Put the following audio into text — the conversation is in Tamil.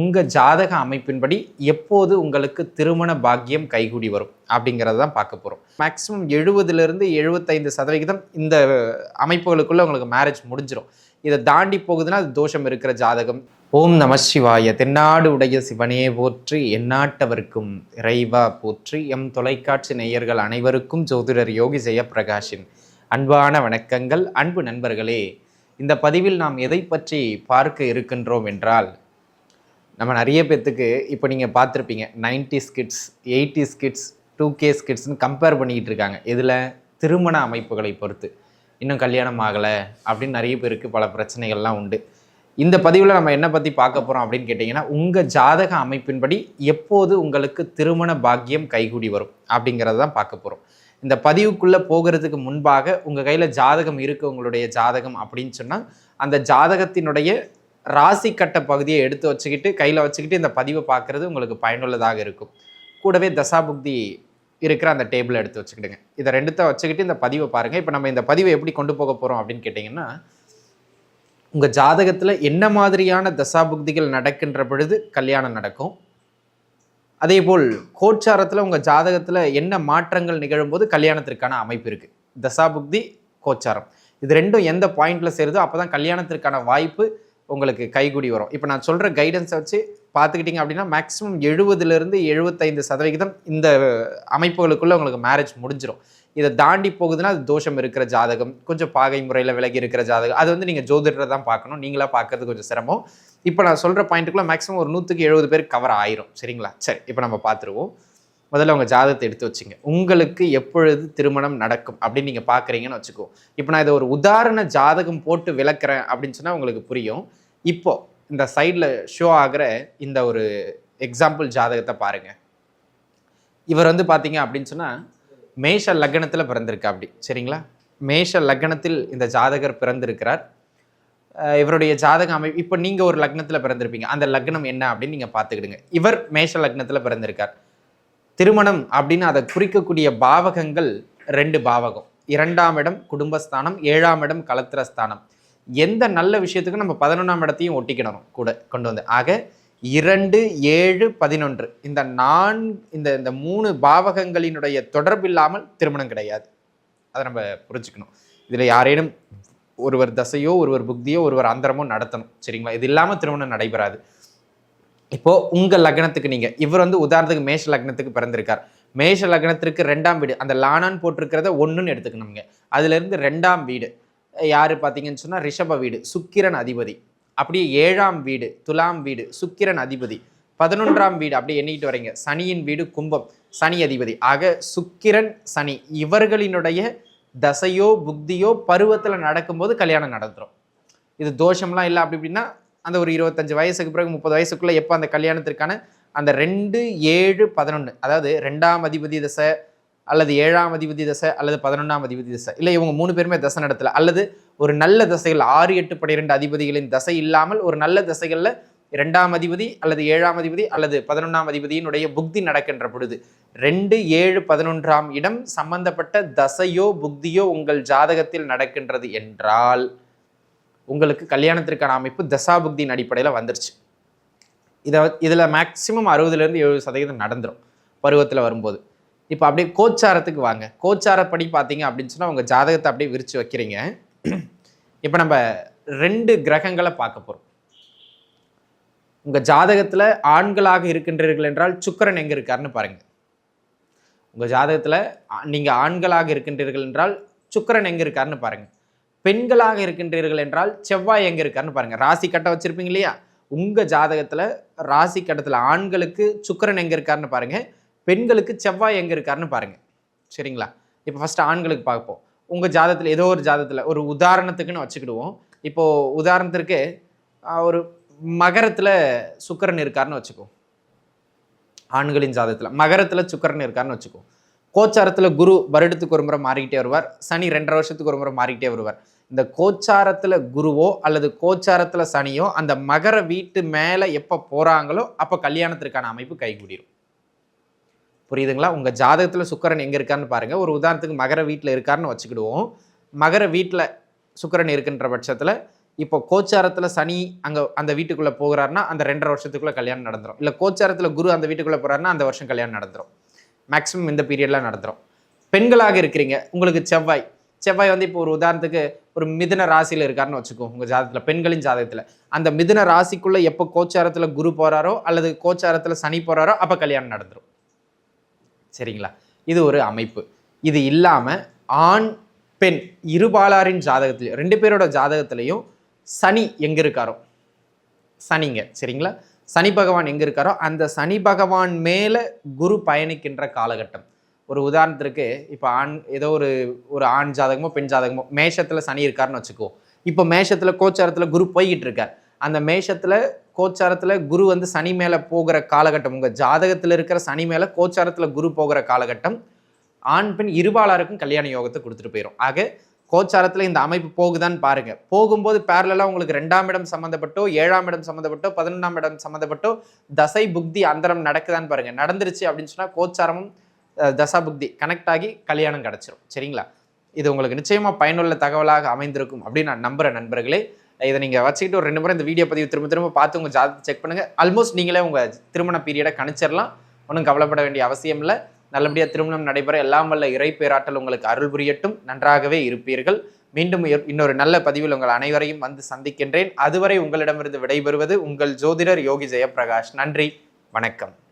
உங்கள் ஜாதக அமைப்பின்படி எப்போது உங்களுக்கு திருமண பாக்கியம் கைகூடி வரும் அப்படிங்கிறத தான் பார்க்க போகிறோம் மேக்ஸிமம் எழுபதுலேருந்து எழுபத்தைந்து சதவிகிதம் இந்த அமைப்புகளுக்குள்ளே உங்களுக்கு மேரேஜ் முடிஞ்சிடும் இதை தாண்டி போகுதுன்னா அது தோஷம் இருக்கிற ஜாதகம். ஓம் நம சிவாய. தென்னாடு உடைய சிவனே போற்றி எந்நாட்டவர்க்கும் இறைவா போற்றி எம் தொலைக்காட்சி நேயர்கள் அனைவருக்கும் ஜோதிடர் யோகி ஜெயப்பிரகாஷின் அன்பான வணக்கங்கள். அன்பு நண்பர்களே இந்த பதிவில் நாம் எதை பற்றி பார்க்க இருக்கின்றோம் என்றால் நம்ம நிறைய பேர்த்துக்கு இப்போ நீங்கள் பார்த்துருப்பீங்க ninety s kids eighty s kids two K ஸ்கிட்ஸ்னு compare பண்ணிக்கிட்டு இருக்காங்க. இதில் திருமண அமைப்புகளை பொறுத்து. இன்னும் கல்யாணம் ஆகலை அப்படின்னு நிறைய பேருக்கு பல பிரச்சனைகள்லாம் உண்டு. இந்த பதிவில் நம்ம என்ன பற்றி பார்க்க போகிறோம் அப்படின்னு கேட்டிங்கன்னா உங்கள் ஜாதக அமைப்பின்படி எப்போது உங்களுக்கு திருமண பாக்கியம் கைகூடி வரும் அப்படிங்கிறத தான் பார்க்க போகிறோம் இந்த பதிவுக்குள்ளே போகிறதுக்கு முன்பாக உங்கள் கையில் ஜாதகம் இருக்குது உங்களுடைய ஜாதகம் அப்படின்னு சொன்னால் அந்த ஜாதகத்தினுடைய ராசி கட்ட பகுதியை எடுத்து வச்சுக்கிட்டு கையில் வச்சுக்கிட்டு இந்த பதிவை பார்க்குறது உங்களுக்கு பயனுள்ளதாக இருக்கும். கூடவே தசாபுக்தி இருக்கிற அந்த டேபிளை எடுத்து வச்சுக்கிடுங்க. இதை ரெண்டுத்த வச்சுக்கிட்டு இந்த பதிவை பாருங்கள் இப்போ நம்ம இந்த பதிவை எப்படி கொண்டு போக போகிறோம் அப்படின்னு கேட்டிங்கன்னா உங்கள் ஜாதகத்தில் என்ன மாதிரியான தசாபுக்திகள் நடக்கின்ற பொழுது கல்யாணம் நடக்கும்? அதே போல் கோச்சாரத்தில் உங்கள் ஜாதகத்தில் என்ன மாற்றங்கள் நிகழும்போது கல்யாணத்திற்கான அமைப்பு இருக்குது தசாபுக்தி கோச்சாரம். இது ரெண்டும் எந்த பாயிண்டில் சேருதோ அப்போ தான் கல்யாணத்திற்கான வாய்ப்பு உங்களுக்கு கைகுடி வரும். இப்போ நான் சொல்கிற கைடன்ஸை வச்சு பார்த்துக்கிட்டிங்க அப்படின்னா மேக்ஸிமம் எழுபதுலேருந்து எழுபத்தைந்து சதவிகிதம் இந்த அமைப்புகளுக்குள்ளே உங்களுக்கு மேரேஜ் முடிஞ்சிடும் இதை தாண்டி போகுதுன்னா அது தோஷம் இருக்கிற ஜாதகம் கொஞ்சம் பாகை முறையில் விலகி இருக்கிற ஜாதகம் அது வந்து நீங்கள் ஜோதிடரை தான் பார்க்கணும். நீங்களாக பார்க்கறது கொஞ்சம் சிரமம். இப்போ நான் சொல்கிற பாயிண்ட்டுக்குள்ளே மேக்ஸிமம் ஒரு நூற்றுக்கு எழுபது பேர் கவர் ஆயிரும். சரிங்களா? சரி இப்போ நம்ம பார்த்துருவோம். முதல்ல உங்கள் ஜாதகத்தை எடுத்து வச்சுங்க. உங்களுக்கு எப்பொழுது திருமணம் நடக்கும் அப்படின்னு நீங்கள் பார்க்குறீங்கன்னு வச்சுக்கோ. இப்போ நான் இதை ஒரு உதாரண ஜாதகம் போட்டு விளக்குறேன் அப்படின்னு சொன்னால் உங்களுக்கு புரியும். இப்போ இந்த சைடில் ஷோ ஆகிற இந்த ஒரு எக்ஸாம்பிள் ஜாதகத்தை பாருங்கள் இவர் வந்து பார்த்தீங்க அப்படின்னு சொன்னால் மேஷ லக்னத்தில் பிறந்திருக்கா அப்படி சரிங்களா? மேஷ லக்னத்தில் இந்த ஜாதகர் பிறந்திருக்கிறார். இவருடைய ஜாதக அமை இப்போ நீங்கள் ஒரு லக்னத்தில் பிறந்திருப்பீங்க. அந்த லக்னம் என்ன அப்படின்னு நீங்கள் பார்த்துக்கிடுங்க. இவர் மேஷ லக்னத்தில் பிறந்திருக்கார். திருமணம் அப்படின்னு அதை குறிக்கக்கூடிய பாவகங்கள் ரெண்டு பாவகம். இரண்டாம் இடம் குடும்பஸ்தானம் ஏழாம் இடம் கலத்திரஸ்தானம். எந்த நல்ல விஷயத்துக்கும் நம்ம பதினொன்றாம் இடத்தையும் ஒட்டிக்கிடணும் கூட கொண்டு வந்து. ஆக இரண்டு ஏழு பதினொன்று இந்த நான் இந்த இந்த மூணு பாவகங்களினுடைய தொடர்பு இல்லாமல் திருமணம் கிடையாது. அதை நம்ம புரிஞ்சுக்கணும். இதில் யாரேனும் ஒருவர் தசையோ ஒருவர் புக்தியோ ஒருவர் அந்தரமோ நடத்தணும். சரிங்களா? இது இல்லாமல் திருமணம் நடைபெறாது. இப்போ உங்கள் லக்னத்துக்கு நீங்கள் இவர் வந்து உதாரணத்துக்கு மேஷ லக்னத்துக்கு பிறந்திருக்கார். மேஷ லக்னத்திற்கு ரெண்டாம் வீடு அந்த லானான்னு போட்டிருக்கிறத ஒன்றுன்னு எடுத்துக்கணுங்க அதுலேருந்து ரெண்டாம் வீடு. யார் பார்த்தீங்கன்னு சொன்னால் ரிஷப வீடு சுக்கிரன் அதிபதி. அப்படியே ஏழாம் வீடு துலாம் வீடு சுக்கிரன் அதிபதி. பதினொன்றாம் வீடு அப்படியே எண்ணிக்கிட்டு வரீங்க சனியின் வீடு கும்பம் சனி அதிபதி. ஆக சுக்கிரன் சனி. இவர்களினுடைய தசையோ புக்தியோ பருவத்தில் நடக்கும்போது கல்யாணம் நடந்துடும் இது தோஷம்லாம் இல்லை அப்படி இப்படின்னா அந்த ஒரு இருபத்தஞ்சு வயசுக்கு பிறகு முப்பது வயசுக்குள்ளே எப்போ அந்த கல்யாணத்திற்கான அந்த ரெண்டு ஏழு பதினொன்று அதாவது ரெண்டாம் அதிபதி தசை அல்லது ஏழாம் அதிபதி தசை அல்லது பதினொன்றாம் அதிபதி தசை. இல்லை இவங்க மூணு பேருமே தசை நடத்தல. அல்லது ஒரு நல்ல தசைகள் ஆறு எட்டு பன்னிரெண்டு அதிபதிகளின் தசை இல்லாமல் ஒரு நல்ல தசைகளில் இரண்டாம் அதிபதி அல்லது ஏழாம் அதிபதி அல்லது பதினொன்றாம் அதிபதியினுடைய புக்தி நடக்கின்ற பொழுது ரெண்டு ஏழு பதினொன்றாம் இடம் சம்பந்தப்பட்ட தசையோ புக்தியோ உங்கள் ஜாதகத்தில் நடக்கின்றது என்றால் உங்களுக்கு கல்யாணத்திற்கான அமைப்பு தசா புக்தியின் அடிப்படையில் வந்துருச்சு. இதை இதில் மேக்ஸிமம் அறுபதுலேருந்து எழுபது சதவீதம் நடந்துடும் பருவத்தில் வரும்போது. இப்போ அப்படியே கோச்சாரத்துக்கு வாங்க. கோச்சாரப்படி பார்த்தீங்க அப்படின்னு சொன்னால் உங்கள் ஜாதகத்தை அப்படியே விரித்து வைக்கிறீங்க. இப்போ நம்ம ரெண்டு கிரகங்களை பார்க்க போகிறோம் உங்கள் ஜாதகத்தில் ஆண்களாக இருக்கின்றீர்கள் என்றால் சுக்கிரன் எங்கே இருக்காருன்னு பாருங்கள் உங்கள் ஜாதகத்தில் நீங்கள் ஆண்களாக இருக்கின்றீர்கள் என்றால் சுக்கரன் எங்கே இருக்காருன்னு பாருங்கள் பெண்களாக இருக்கின்றீர்கள் என்றால் செவ்வாய் எங்கே இருக்காருன்னு பாருங்கள் ராசி கட்டம் வச்சுருப்பீங்க இல்லையா? உங்கள் ஜாதகத்தில் ராசி கட்டத்தில் ஆண்களுக்கு சுக்கிரன் எங்கே இருக்காருன்னு பாருங்கள் பெண்களுக்கு செவ்வாய் எங்கே இருக்காருன்னு பாருங்கள் சரிங்களா? இப்போ ஃபஸ்ட்டு ஆண்களுக்கு பார்ப்போம். உங்கள் ஜாதத்தில் ஏதோ ஒரு ஜாதத்தில் ஒரு உதாரணத்துக்குன்னு வச்சுக்கிடுவோம். இப்போது உதாரணத்திற்கு ஒரு மகரத்தில் சுக்கரன் இருக்காருன்னு வச்சுக்கோ. ஆண்களின் ஜாதத்தில் மகரத்தில் சுக்கரன் இருக்காருன்னு வச்சுக்கோ. கோச்சாரத்தில் குரு வருடத்துக்கு ஒரு முறை மாறிக்கிட்டே வருவார். சனி ரெண்டரை வருஷத்துக்கு ஒரு முறை மாறிக்கிட்டே வருவார். இந்த கோச்சாரத்தில் குருவோ அல்லது கோச்சாரத்தில் சனியோ அந்த மகர வீட்டு மேலே எப்போ போகிறாங்களோ அப்போ கல்யாணத்திற்கான அமைப்பு கைகூடிடும் புரியுதுங்களா? உங்கள் ஜாதகத்தில் சுக்கரன் எங்கே இருக்காருன்னு பாருங்கள் ஒரு உதாரணத்துக்கு மகர வீட்டில் இருக்காருன்னு வச்சுக்கிடுவோம். மகர வீட்டில் சுக்கரன் இருக்கின்ற பட்சத்தில் இப்போ கோச்சாரத்தில் சனி அங்கே அந்த வீட்டுக்குள்ளே போகிறாருன்னா அந்த ரெண்டரை வருஷத்துக்குள்ளே கல்யாணம் நடந்துடும் இல்லை கோச்சாரத்தில் குரு அந்த வீட்டுக்குள்ளே போகிறாருன்னா அந்த வருஷம் கல்யாணம் நடந்துடும் மேக்ஸிமம் இந்த பீரியட்லாம் நடந்துடும் பெண்களாக இருக்கிறீங்க. உங்களுக்கு செவ்வாய். செவ்வாய் வந்து இப்போ ஒரு உதாரணத்துக்கு ஒரு மிதுன ராசியில் இருக்காருன்னு வச்சுக்கோ உங்கள் ஜாதகத்தில் பெண்களின் ஜாதகத்தில். அந்த மிதுன ராசிக்குள்ளே எப்போ கோச்சாரத்தில் குரு போகிறாரோ அல்லது கோச்சாரத்தில் சனி போகிறாரோ அப்போ கல்யாணம் நடந்துடும் சரிங்களா? இது ஒரு அமைப்பு. இது இல்லாமல் ஆண் பெண் இருபாலாரின் ஜாதகத்திலையும் ரெண்டு பேரோட ஜாதகத்திலையும் சனி எங்கே இருக்காரோ? சனிங்க சரிங்களா? சனி பகவான் எங்கே இருக்காரோ? அந்த சனி பகவான் மேலே குரு பயணிக்கின்ற காலகட்டம். ஒரு உதாரணத்திற்கு இப்போ ஆண் ஏதோ ஒரு ஒரு ஆண் ஜாதகமோ பெண் ஜாதகமோ மேஷத்தில் சனி இருக்காருன்னு வச்சுக்குவோம் இப்போ மேஷத்தில் கோச்சாரத்தில் குரு போய்கிட்டு இருக்கார். அந்த மேஷத்தில் கோச்சாரத்தில் குரு வந்து சனி மேலே போகிற காலகட்டம் உங்கள் ஜாதகத்தில் இருக்கிற சனி மேலே கோச்சாரத்தில் குரு போகிற காலகட்டம் ஆண் பெண் இருபாலாருக்கும் கல்யாண யோகத்தை கொடுத்துட்டு போயிடும் ஆக கோச்சாரத்தில் இந்த அமைப்பு போகுதான்னு பாருங்கள் போகும்போது பேரலாக உங்களுக்கு ரெண்டாம் இடம் சம்மந்தப்பட்டோ ஏழாம் இடம் சம்மந்தப்பட்டோ பதினொன்றாம் இடம் சம்மந்தப்பட்டோ தசை புக்தி அந்தரம் நடக்குதான்னு பாருங்கள் நடந்துருச்சு அப்படின்னு சொன்னால் கோச்சாரமும் தசா புக்தி கனெக்ட் ஆகி கல்யாணம் கிடச்சிரும். சரிங்களா? இது உங்களுக்கு நிச்சயமாக பயனுள்ள தகவலாக அமைந்திருக்கும் அப்படின்னு நான் நம்புகிறேன் நண்பர்களே. இதை நீங்கள் வச்சுக்கிட்டு ஒரு ரெண்டு முறை இந்த வீடியோ பதிவு திரும்ப திரும்ப பார்த்து உங்கள் ஜாதகத்தை செக் பண்ணுங்கள் ஆல்மோஸ்ட் நீங்களே உங்கள் திருமண பீரியடை கணிச்சிடலாம் ஒன்றும் கவலைப்பட வேண்டிய அவசியம் இல்லை. நல்லபடியாக திருமணம் நடைபெற எல்லாம் வல்ல இறை உங்களுக்கு அருள் புரியட்டும். நன்றாகவே இருப்பீர்கள். மீண்டும் இன்னொரு நல்ல பதிவில் உங்கள் அனைவரையும் வந்து சந்திக்கின்றேன். அதுவரை உங்களிடமிருந்து விடைபெறுவது உங்கள் ஜோதிடர் யோகி ஜெயபிரகாஷ் நன்றி. வணக்கம்.